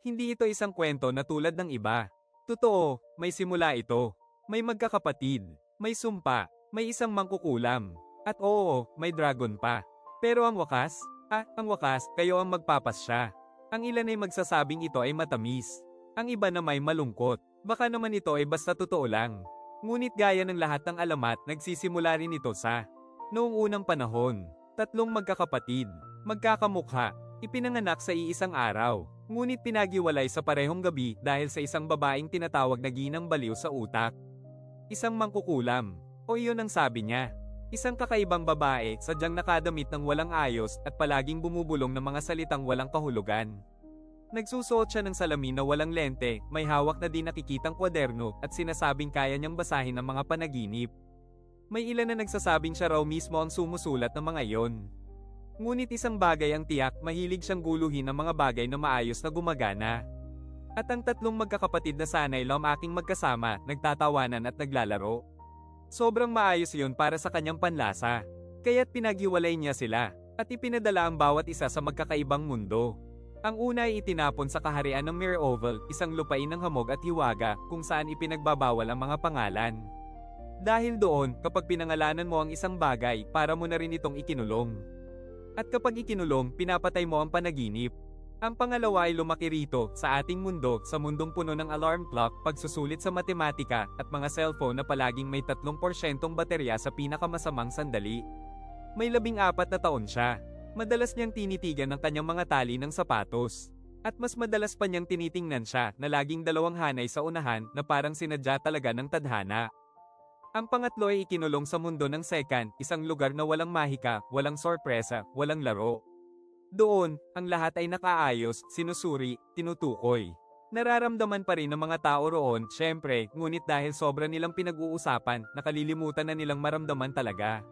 Hindi ito isang kwento na tulad ng iba. Totoo, may simula ito. May magkakapatid, may sumpa, may isang mangkukulam. At oo, may dragon pa. Pero ang wakas, ah, ang wakas, kayo ang magpapasya. Ang ilan ay magsasabing ito ay matamis. Ang iba na may malungkot. Baka naman ito ay basta totoo lang. Ngunit gaya ng lahat ng alamat, nagsisimula rin ito sa noong unang panahon. Tatlong magkakapatid, magkakamukha, ipinanganak sa iisang araw. Ngunit pinagiwalay sa parehong gabi dahil sa isang babaeng tinatawag na ginang baliw sa utak. Isang mangkukulam, o iyon ang sabi niya. Isang kakaibang babae, sadyang nakadamit ng walang ayos at palaging bumubulong ng mga salitang walang kahulugan. Nagsusuot siya ng salamin na walang lente, may hawak na di nakikitang kwaderno at sinasabing kaya niyang basahin ang mga panaginip. May ilan na nagsasabing siya raw mismo ang sumusulat ng mga iyon. Ngunit isang bagay ang tiyak, mahilig siyang guluhin ang mga bagay na maayos na gumagana. At ang tatlong magkakapatid na sanay lam aking magkasama, nagtatawanan at naglalaro. Sobrang maayos yun para sa kanyang panlasa. Kaya't pinaghiwalay niya sila, at ipinadala ang bawat isa sa magkakaibang mundo. Ang una ay itinapon sa kaharian ng Mirror Oval, isang lupain ng hamog at hiwaga, kung saan ipinagbabawal ang mga pangalan. Dahil doon, kapag pinangalanan mo ang isang bagay, para mo na rin itong ikinulong. At kapag ikinulong, pinapatay mo ang panaginip. Ang pangalawa ay lumaki rito, sa ating mundo, sa mundong puno ng alarm clock, pagsusulit sa matematika, at mga cellphone na palaging may 3% baterya sa pinakamasamang sandali. May labing apat na taon siya. Madalas niyang tinitigan ang kanyang mga tali ng sapatos. At mas madalas pa niyang tinitingnan siya na laging dalawang hanay sa unahan na parang sinadya talaga ng tadhana. Ang pangatlo ay ikinulong sa mundo ng second, isang lugar na walang mahika, walang sorpresa, walang laro. Doon, ang lahat ay nakaayos, sinusuri, tinutukoy. Nararamdaman pa rin ng mga tao roon, syempre, ngunit dahil sobra nilang pinag-uusapan, nakalilimutan na nilang maramdaman talaga.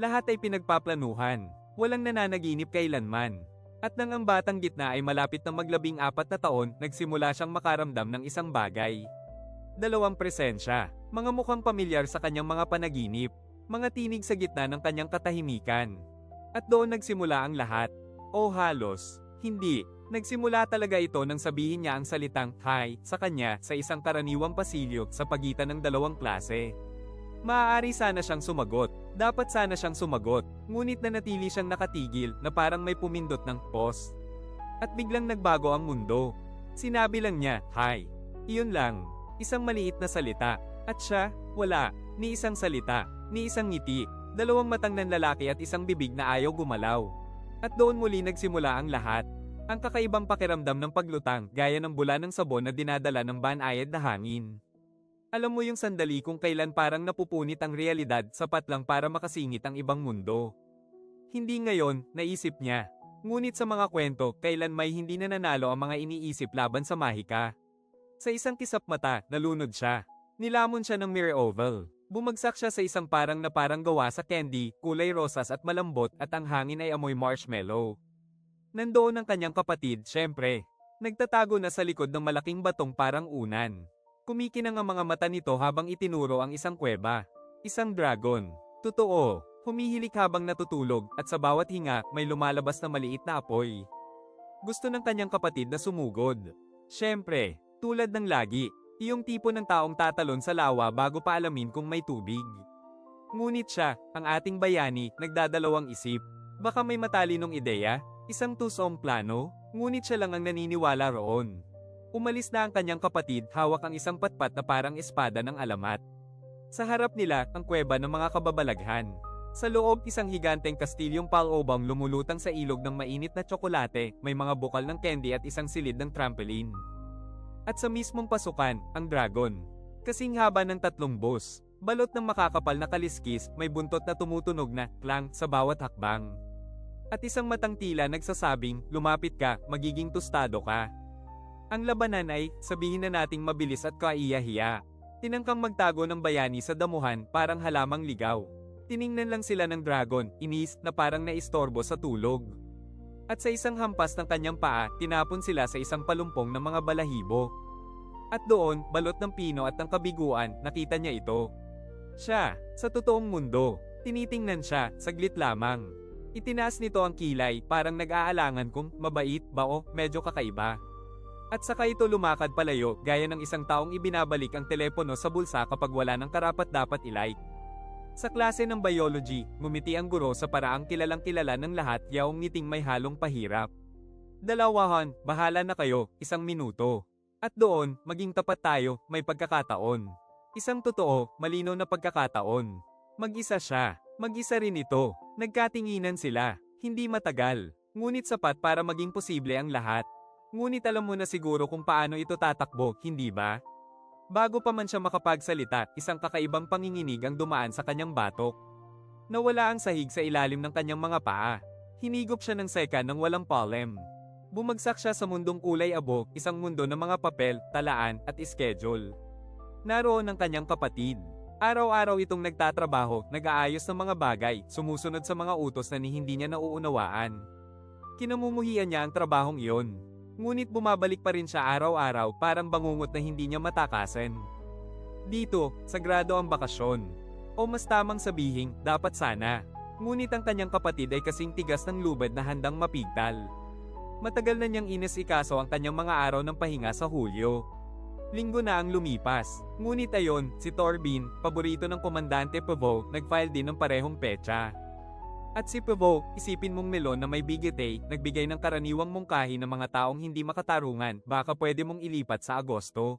Lahat ay pinagpaplanuhan, walang nananaginip kailanman. At nang ang batang gitna ay malapit na maglabing apat na taon, nagsimula siyang makaramdam ng isang bagay. Dalawang presensya, mga mukhang pamilyar sa kanyang mga panaginip, mga tinig sa gitna ng kanyang katahimikan. At doon nagsimula ang lahat. O halos, hindi. Nagsimula talaga ito nang sabihin niya ang salitang hi sa kanya sa isang karaniwang pasilyo sa pagitan ng dalawang klase. Maaari sana siyang sumagot, dapat sana siyang sumagot, ngunit nanatili siyang nakatigil na parang may pumindot ng pause. At biglang nagbago ang mundo. Sinabi lang niya, hi. Iyon lang, isang maliit na salita. At siya, wala, ni isang salita, ni isang ngiti, dalawang matang ng lalaki at isang bibig na ayaw gumalaw. At doon muli nagsimula ang lahat. Ang kakaibang pakiramdam ng paglutang gaya ng bula ng sabon na dinadala ng banayad na hangin. Alam mo yung sandali kung kailan parang napupunit ang realidad sapat lang para makasingit ang ibang mundo. Hindi ngayon, naisip niya. Ngunit sa mga kwento, kailan may hindi na nanalo ang mga iniisip laban sa mahika. Sa isang kisap mata, nalunod siya. Nilamon siya ng mirror oval. Bumagsak siya sa isang parang na parang gawa sa candy, kulay rosas at malambot at ang hangin ay amoy marshmallow. Nandoon ang kanyang kapatid, syempre. Nagtatago na sa likod ng malaking batong parang unan. Kumikinang ang mga mata nito habang itinuro ang isang kuweba. Isang dragon. Totoo, humihilik habang natutulog at sa bawat hinga may lumalabas na maliit na apoy. Gusto ng kanyang kapatid na sumugod. Syempre, tulad ng lagi, iyong tipo ng taong tatalon sa lawa bago pa alamin kung may tubig. Ngunit siya, ang ating bayani, nagdadalawang isip. Baka may matalinong ideya, isang tusong plano, ngunit siya lang ang naniniwala roon. Umalis na ang kanyang kapatid, hawak ang isang patpat na parang espada ng alamat. Sa harap nila, ang kuweba ng mga kababalaghan. Sa loob, isang higanteng kastilyong palobang lumulutang sa ilog ng mainit na tsokolate, may mga bukal ng candy at isang silid ng trampoline. At sa mismong pasukan, ang dragon. Kasing haba ng tatlong boss, balot ng makakapal na kaliskis, may buntot na tumutunog na klang sa bawat hakbang. At isang matang tila nagsasabing, lumapit ka, magiging tostado ka. Ang labanan ay, sabihin na nating mabilis at kaiyahiya. Tinangkang magtago ng bayani sa damuhan, parang halamang ligaw. Tiningnan lang sila ng dragon, inis na parang naistorbo sa tulog. At sa isang hampas ng kanyang paa, tinapon sila sa isang palumpong ng mga balahibo. At doon, balot ng pino at ng kabiguan, nakita niya ito. Siya, sa totoong mundo, tinitingnan siya, saglit lamang. Itinaas nito ang kilay, parang nag-aalangan kung mabait ba o medyo kakaiba. At saka ito lumakad palayo gaya ng isang taong ibinabalik ang telepono sa bulsa kapag wala ng karapat dapat ilike. Sa klase ng biology, ngumiti ang guro sa paraang kilalang kilala ng lahat yaong ngiting may halong pahirap. Dalawahan, bahala na kayo, isang minuto. At doon, maging tapat tayo, may pagkakataon. Isang totoo, malinaw na pagkakataon. Mag-isa siya, mag-isa rin ito. Nagkatinginan sila, hindi matagal. Ngunit sapat para maging posible ang lahat. Ngunit alam mo na siguro kung paano ito tatakbo, hindi ba? Bago pa man siya makapagsalita, isang kakaibang panginginig ang dumaan sa kanyang batok. Nawala ang sahig sa ilalim ng kanyang mga paa. Hinigop siya ng seka ng walang pollen. Bumagsak siya sa mundong kulay abo, isang mundo ng mga papel, talaan, at schedule. Naroon ang kanyang kapatid. Araw-araw itong nagtatrabaho, nag-aayos ng mga bagay, sumusunod sa mga utos na ni hindi niya nauunawaan. Kinamumuhian niya ang trabahong iyon. Ngunit bumabalik pa rin siya araw-araw parang bangungot na hindi niya matakasan. Dito, sagrado ang bakasyon. O mas tamang sabihin, dapat sana. Ngunit ang kanyang kapatid ay kasing tigas ng lubad na handang mapigtal. Matagal na niyang inis-ikaso ang kanyang mga araw ng pahinga sa Hulyo. Linggo na ang lumipas. Ngunit ayon, si Torbin, paborito ng komandante Pavo, nag-file din ng parehong petsa. At si Pavo, isipin mong melon na may bigete, nagbigay ng karaniwang mungkahi ng mga taong hindi makatarungan, baka pwede mong ilipat sa Agosto.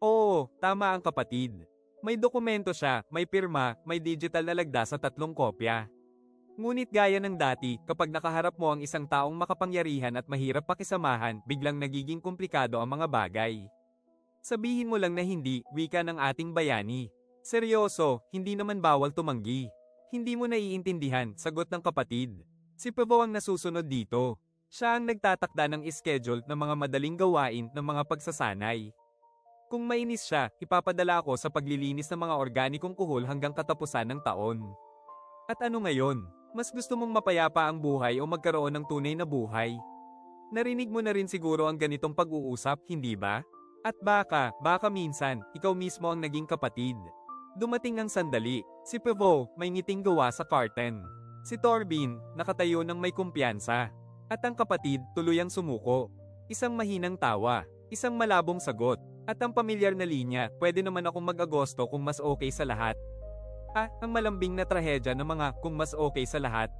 Oo, tama ang kapatid. May dokumento siya, may pirma, may digital na lagda sa tatlong kopya. Ngunit gaya ng dati, kapag nakaharap mo ang isang taong makapangyarihan at mahirap pakisamahan, biglang nagiging komplikado ang mga bagay. Sabihin mo lang na hindi, wika ng ating bayani. Seryoso, hindi naman bawal tumanggi. Hindi mo naiintindihan, sagot ng kapatid. Si Pavo ang nasusunod dito. Siya ang nagtatakda ng schedule ng mga madaling gawain ng mga pagsasanay. Kung mainis siya, ipapadala ako sa paglilinis ng mga organikong kuhol hanggang katapusan ng taon. At ano ngayon? Mas gusto mong mapayapa ang buhay o magkaroon ng tunay na buhay? Narinig mo na rin siguro ang ganitong pag-uusap, hindi ba? At baka, baka minsan, ikaw mismo ang naging kapatid. Dumating ang sandali. Si Pavo, may ngiting gawa sa curtain. Si Torbin, nakatayo ng may kumpiyansa. At ang kapatid, tuluyang sumuko. Isang mahinang tawa. Isang malabong sagot. At ang pamilyar na linya, pwede naman akong mag-agosto kung mas okay sa lahat. Ah, ang malambing na trahedya ng mga kung mas okay sa lahat.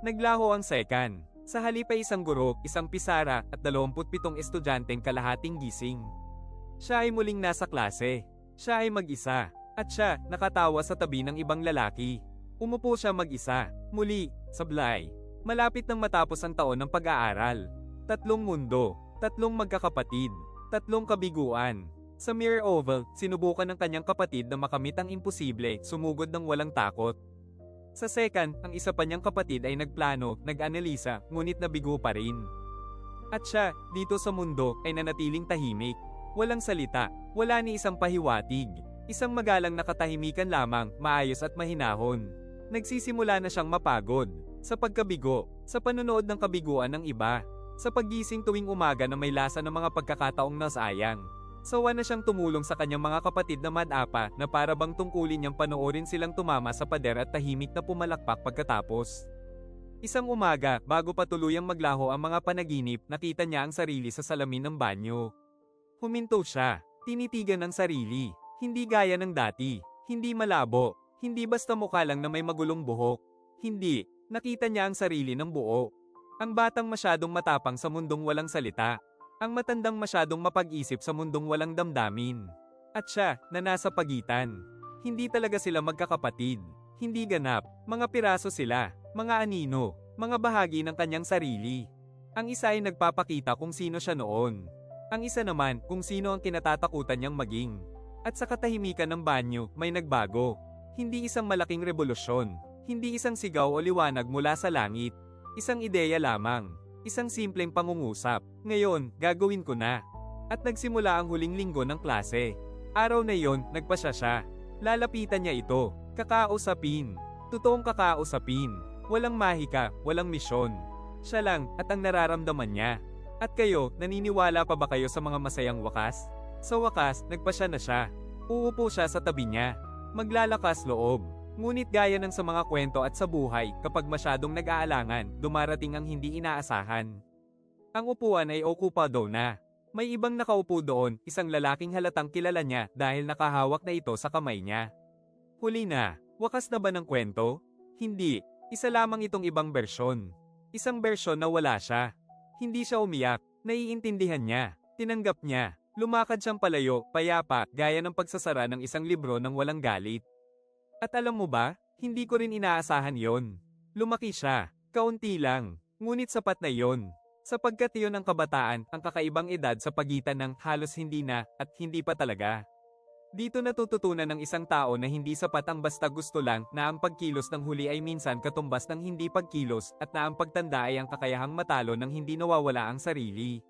Naglaho ang second. Sa halip ay isang guro, isang pisara, at 27 estudyanteng kalahating gising. Siya ay muling nasa klase. Siya ay mag-isa. At siya, nakatawa sa tabi ng ibang lalaki. Umupo siya mag-isa. Muli, sablay. Malapit nang matapos ang taon ng pag-aaral. Tatlong mundo. Tatlong magkakapatid. Tatlong kabiguan. Sa Mirror Oval, sinubukan ng kanyang kapatid na makamit ang imposible, sumugod ng walang takot. Sa second, ang isa pa niyang kapatid ay nagplano, nag-analisa, ngunit nabigo pa rin. At siya, dito sa mundo, ay nanatiling tahimik. Walang salita, wala ni isang pahiwatig. Isang magalang na katahimikan lamang, maayos at mahinahon. Nagsisimula na siyang mapagod. Sa pagkabigo, sa panonood ng kabiguan ng iba. Sa paggising tuwing umaga na may lasa ng mga pagkakataong nasayang. Sawa na siyang tumulong sa kanyang mga kapatid na madapa na para bang tungkulin niyang panoorin silang tumama sa pader at tahimik na pumalakpak pagkatapos. Isang umaga, bago pa tuluyang maglaho ang mga panaginip, nakita niya ang sarili sa salamin ng banyo. Huminto siya, tinitigan ng sarili, hindi gaya ng dati, hindi malabo, hindi basta mukha lang na may magulong buhok. Hindi, nakita niya ang sarili ng buo. Ang batang masyadong matapang sa mundong walang salita. Ang matandang masyadong mapag-isip sa mundong walang damdamin. At siya, na nasa pagitan. Hindi talaga sila magkakapatid. Hindi ganap, mga piraso sila, mga anino, mga bahagi ng kanyang sarili. Ang isa ay nagpapakita kung sino siya noon. Ang isa naman kung sino ang kinatatakutan niyang maging. At sa katahimikan ng banyo, may nagbago. Hindi isang malaking revolusyon. Hindi isang sigaw o liwanag mula sa langit. Isang ideya lamang. Isang simpleng pangungusap. Ngayon, gagawin ko na. At nagsimula ang huling linggo ng klase. Araw na yon, nagpasya siya. Lalapitan niya ito. Kakausapin. Totoong kakausapin. Walang mahika, walang misyon. Siya lang, at ang nararamdaman niya. At kayo, naniniwala pa ba kayo sa mga masayang wakas? Sa wakas, nagpasya na siya. Uupo siya sa tabi niya. Maglalakas loob. Ngunit gaya ng sa mga kwento at sa buhay, kapag masyadong nag-aalangan, dumarating ang hindi inaasahan. Ang upuan ay okupado na. May ibang nakaupo doon, isang lalaking halatang kilala niya dahil nakahawak na ito sa kamay niya. Huli na, wakas na ba ng kwento? Hindi, isa lamang itong ibang bersyon. Isang bersyon na wala siya. Hindi siya umiyak, naiintindihan niya, tinanggap niya, lumakad siyang palayo, payapa, gaya ng pagsasara ng isang libro ng walang galit. At alam mo ba, hindi ko rin inaasahan yon. Lumaki siya, kaunti lang, ngunit sapat na yon. Sapagkat iyon ang kabataan, ang kakaibang edad sa pagitan ng halos hindi na at hindi pa talaga. Dito natututunan ng isang tao na hindi sapat ang basta gusto lang na ang pagkilos ng huli ay minsan katumbas ng hindi pagkilos at na ang pagtanda ay ang kakayahang matalo ng hindi nawawala ang sarili.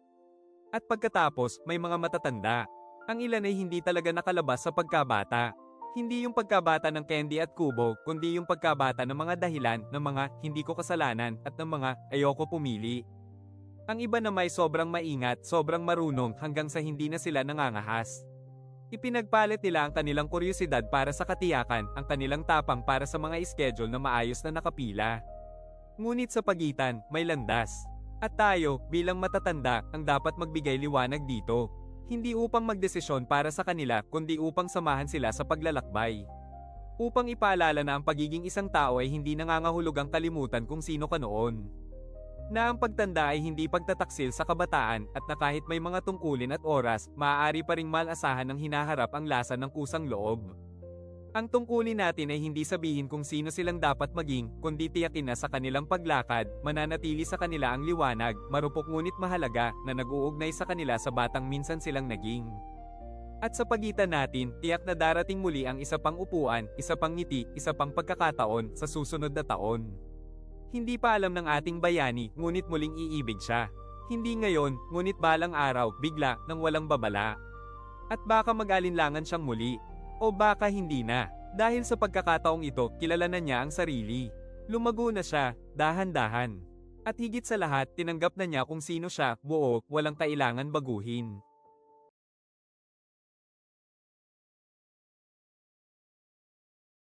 At pagkatapos, may mga matatanda. Ang ilan ay hindi talaga nakalabas sa pagkabata. Hindi yung pagkabata ng candy at kubo, kundi yung pagkabata ng mga dahilan ng mga hindi ko kasalanan at ng mga ayoko pumili. Ang iba na may sobrang maingat, sobrang marunong hanggang sa hindi na sila nangangahas. Ipinagpalit nila ang kanilang kuryosidad para sa katiyakan, ang kanilang tapang para sa mga schedule na maayos na nakapila. Ngunit sa pagitan, may landas. At tayo, bilang matatanda, ang dapat magbigay liwanag dito. Hindi upang magdesisyon para sa kanila, kundi upang samahan sila sa paglalakbay. Upang ipaalala na ang pagiging isang tao ay hindi nangangahulugang kalimutan kung sino ka noon na ang pagtanda ay hindi pagtataksil sa kabataan at na kahit may mga tungkulin at oras, maaari pa ring malasahan ng hinaharap ang lasa ng kusang loob. Ang tungkulin natin ay hindi sabihin kung sino silang dapat maging, kundi tiyakin na sa kanilang paglakad, mananatili sa kanila ang liwanag, marupok ngunit mahalaga, na nag-uugnay sa kanila sa batang minsan silang naging. At sa pagitan natin, tiyak na darating muli ang isa pang upuan, isa pang ngiti, isa pang pagkakataon sa susunod na taon. Hindi pa alam ng ating bayani, ngunit muling iibig siya. Hindi ngayon, ngunit balang araw, bigla, nang walang babala. At baka mag-alinlangan siyang muli. O baka hindi na. Dahil sa pagkakataong ito, kilala na niya ang sarili. Lumago na siya, dahan-dahan. At higit sa lahat, tinanggap na niya kung sino siya, buo, walang kailangan baguhin.